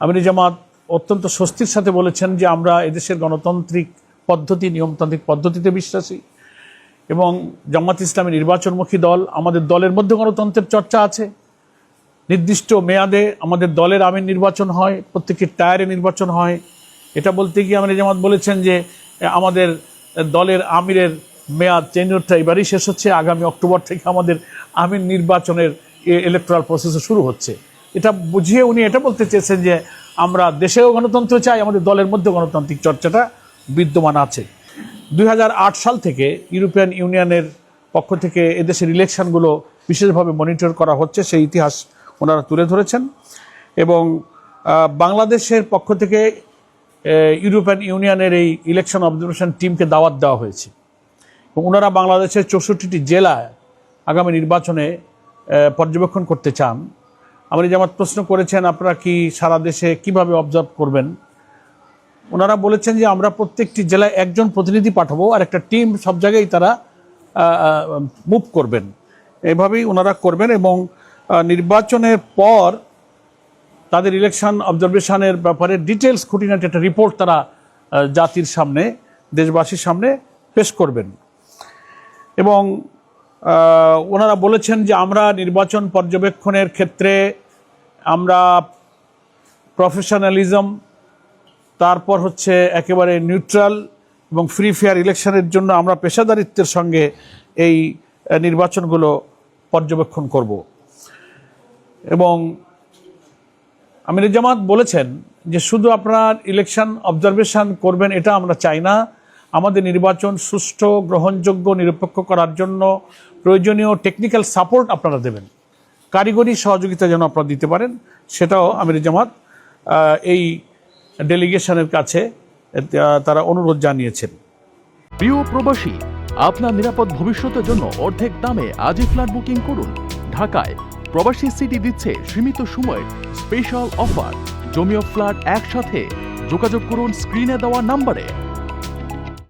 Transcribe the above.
আমির জামাত অত্যন্ত স্বস্তির সাথে বলেছেন যে আমরা এদেশের গণতান্ত্রিক পদ্ধতি, নিয়মতান্ত্রিক পদ্ধতিতে বিশ্বাসী এবং জামাত ইসলামী নির্বাচনমুখী দল, আমাদের দলের মধ্যে গণতন্ত্রের চর্চা আছে। নির্দিষ্ট মেয়াদে আমাদের দলের আমির নির্বাচন হয়, প্রত্যেকটি টায়ারে নির্বাচন হয়। এটা বলতে গিয়ে আমির জামাত বলেছেন যে, আমাদের দলের আমিরের মেয়াদ টেনিয়রটা এবারই শেষ হচ্ছে। আগামী অক্টোবর থেকে আমাদের আমির নির্বাচনের ইলেকট্রাল প্রসেসও শুরু হচ্ছে। এটা বুঝিয়ে উনি এটা বলতে চেয়েছেন যে আমরা দেশেও গণতন্ত্র চাই, আমাদের দলের মধ্যে গণতান্ত্রিক চর্চাটা বিদ্যমান আছে। দু হাজার আট সাল থেকে ইউরোপিয়ান ইউনিয়নের পক্ষ থেকে এদেশের ইলেকশনগুলো বিশেষভাবে মনিটর করা হচ্ছে, সেই ইতিহাস ওনারা তুলে ধরেছেন। এবং বাংলাদেশের পক্ষ থেকে ইউরোপিয়ান ইউনিয়নের এই ইলেকশন অবজারভেশন টিমকে দাওয়াত দেওয়া হয়েছে। এবং ওনারা বাংলাদেশের চৌষট্টিটি জেলায় আগামী নির্বাচনে পর্যবেক্ষণ করতে চান। আমার জামাত প্রশ্ন করেছেন, আপনারা কি সারা দেশে কীভাবে অবজার্ভ করবেন? ওনারা বলেছেন যে আমরা প্রত্যেকটি জেলায় একজন প্রতিনিধি পাঠাবো আর একটা টিম সব জায়গায় তারা মুভ করবেন। এভাবেই ওনারা করবেন এবং নির্বাচনের পর তাদের ইলেকশন অবজারভেশনের ব্যাপারে ডিটেলস খুঁটিনাটি একটা রিপোর্ট তারা জাতির সামনে, দেশবাসীর সামনে পেশ করবেন। এবং ওনারা বলেছেন যে আমরা নির্বাচন পর্যবেক্ষণের ক্ষেত্রে আমরা প্রফেশনালিজম তারপর হচ্ছে একেবারে নিউট্রাল এবং ফ্রি ফেয়ার ইলেকশনের জন্য আমরা পেশাদারিত্বের সঙ্গে এই নির্বাচনগুলো পর্যবেক্ষণ করব। এবং আমির জামাত বলেছেন যে শুধু আপনার ইলেকশন অবজারভেশন করবেন, এটা আমরা চাই না। আমাদের নির্বাচন সুষ্ঠু, গ্রহণযোগ্য, নিরপেক্ষ করার জন্য প্রয়োজনীয় টেকনিক্যাল সাপোর্ট আপনারা দেবেন। কারিগরি সহযোগিতা যেন আপনারা দিতে পারেন, সেটাও আমির জামাত এই ডেলিগেশনের কাছে তারা অনুরোধ জানিয়েছেন। প্রিয় প্রবাসী, আপনার নিরাপদ ভবিষ্যতের জন্য অর্ধেক দামে আজই ফ্ল্যাট বুকিং করুন। ঢাকায় প্রবাসী সিটি দিচ্ছে সীমিত সময়ের স্পেশাল অফার জমিও ফ্ল্যাট একসাথে। যোগাযোগ করুন স্ক্রিনে দেওয়া নাম্বারে